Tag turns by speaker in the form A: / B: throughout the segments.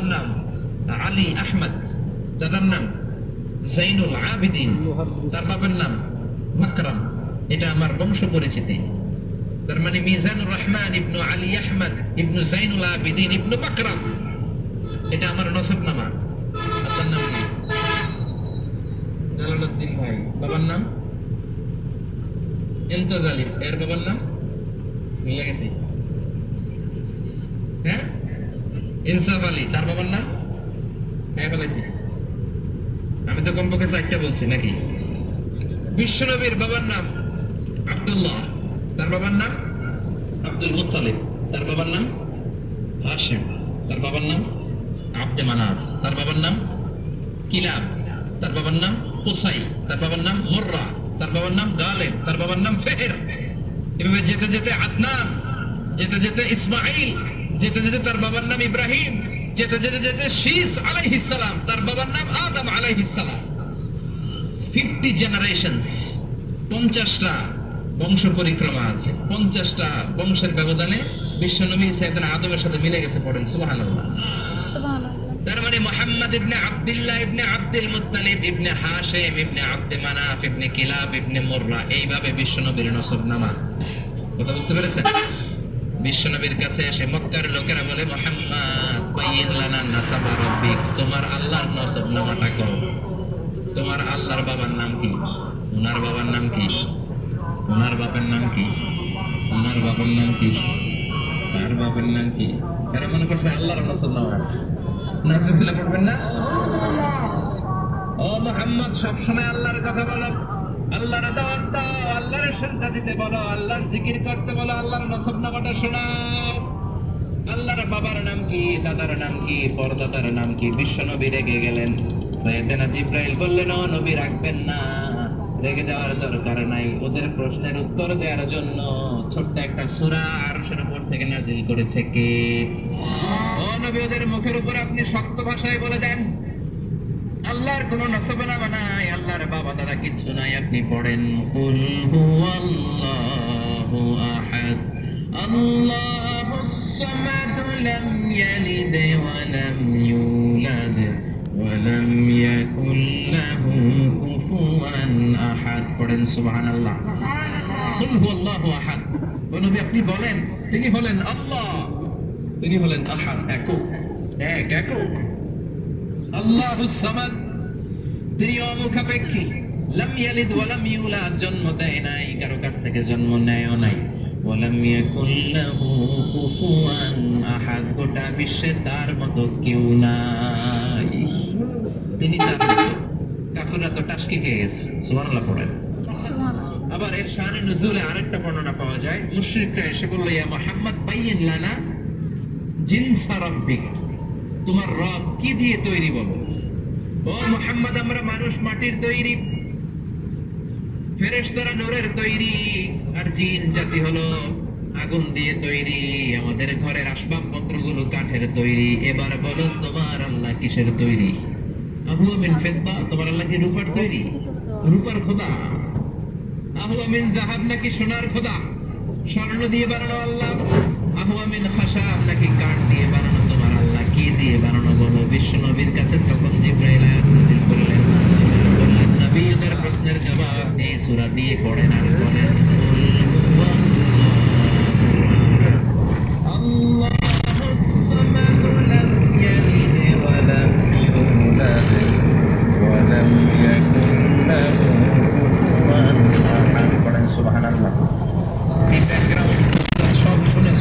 A: বাবার নাম আলী আহমদ। দাদার নাম জাইনুল আবিদিন। তার বাবার নাম মাকরাম। এটা আমার বংশ পরিচিতি। তার মানে মিজানুর রহমান ইবনু আলী আহমদ ইবনু জাইনুল আবিদিন ইবনু মাকরাম। এটা আমার নসব নামা আপনার নাম কি? জালালউদ্দিন ভাই। বাবার নাম? ইমতাজ আলী এর বাবার নাম? মিলে গেছে হ্যাঁ ইনসাফ আলী, তার বাবার নাম? আমি তো কমপক্ষে চারটা বলছি, নাকি? বিশ্বনবীর বাবার নাম আব্দুল্লাহ, তার বাবার নাম আব্দুল মুত্তালিব, তার বাবার নাম হাশিম, তার বাবার নাম আব্দে মানাব তার বাবার নাম কিলাব, তার বাবার নাম হুসাই, তার বাবার নাম মুর্রা, তার বাবার নাম গালেব, তার বাবার নাম ফেহের। এভাবে যেতে যেতে আদনান, যেতে যেতে ইসমাইল যেতে যেতে তার বাবার নাম ইব্রাহিম যেতে যেতে যেতে শীস আলাইহিস সালাম তার বাবার নাম আদম আলাইহিস সালাম। ফিফটি জেনারেশনস পঞ্চাশটা বংশ পরিক্রমা আছে। পঞ্চাশটা বংশের ব্যবধানে বিশ্বনবী সৈয়দনা আদমের সাথে মিলে গেছে পড়েন সুবহানাল্লাহ। তার মানে Muhammad ibn Abdullah ibn Abdul Muttalib ibn Hashim ibn Abd Manaf ibn Kilab ibn Murrah এইভাবে বিশ্বনবীর নসব নামা কথা বুঝতে পেরেছেন? বিশ্বনবীর কাছে এসে মক্কার লোকেরা বলে তোমার আল্লাহর নসব নামাটা কও। তোমার আল্লাহর বাবার নাম কি? ওনার বাবার নাম কি? ওনার বাবার নাম কি? ওনার বাবার নাম কি? তার বাবার নাম কি? এরা মনে করছে আল্লাহর নসব নামাজ নাজুবিল্লাহ পড়বেন না? ও মোহাম্মদ, সবসময় আল্লাহর কথা বলো। আল্লাহর দাওয়াত দাও। সেজদা দিতে বলো, আল্লাহর জিকির করতে বলো, আল্লাহর নসব নামাটা শোনাও আল্লাহর বাবার নাম কি, দাদার নাম কি, পরদাদার নাম কি? বিশ্ব নবী রেগে গেলেন। সৈয়দনা জিব্রাইল বললেন নবী, রাখবেন না। রেগে যাওয়ার দরকার নাই। ওদের প্রশ্নের উত্তর দেওয়ার জন্য ছোট্ট একটা সূরা আরশের উপর থেকে নাজিল করেছে কে? ও নবী, ওদের মুখের উপর আপনি শক্ত ভাষায় বলে দেন। আল্লাহর কোন নসবনামা নাই আল্লাহর বাবা দাদা কিচ্ছু নাই। আপনি পড়েন কুল হুয়াল্লাহু আহাদ। আল্লাহুস সামাদ লাম ইয়ালিদ ওয়া লাম ইউলাদ ওয়া লাম ইয়াকুল লাহু কুফুয়ান আহাদ। পড়েন সুবহানাল্লাহ। কুল হুয়াল্লাহু আহাদ। ও নবী আপনি বলেন তিনি হলেন আল্লাহ। তিনি হলেন আহাদ একক এক একক। আল্লাহু সামাদ তিনি অমুখাপেক্ষী লাম ইয়ালিদ ওয়া ইউলাদ জন্ম দেয় নাই কারও কাছ থেকে জন্ম নেয়ও নাই। ওয়া ইয়াকুল লাহু কুফুয়ান আহাদ গোটা বিশ্বে তার মতো কেউ নাই। তিনি তার মতো কাফিররা তো টাসকি খেয়ে গেছে সুবহানাল্লাহ পড়েন। আবার এর শানে নুজুলে আরেকটা বর্ণনা পাওয়া যায় মুশরিকরা এসে বলল ইয়া মুহাম্মদ বাইয়িন লানা জিনসা রাব্বিক তোমার রব কি দিয়ে তৈরি বলো? ও মোহাম্মদ, আমরা মানুষ, মাটির তৈরি। ফেরেশতারা নূরের তৈরি, আর জিন জাতি হলো আগুন দিয়ে তৈরি, আমাদের ঘরের আসবাবপত্রগুলো কাঠের তৈরি। এবার বলো, তোমার আল্লাহ কিসের তৈরি? আহুয়া মিন ফিদ্দা, তোমার আল্লাহ কি রূপার তৈরি? রূপার খোদা। আহুয়া মিন জাহাব নাকি সোনার খোদা? স্বর্ণ দিয়ে বানানো আল্লাহ। আহুয়া মিন খাসাব নাকি কাঠ দিয়ে বানানো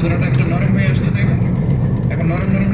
A: জোড়াটা একটু নরম হয়ে আসছে দেখুন এখন নরম নরম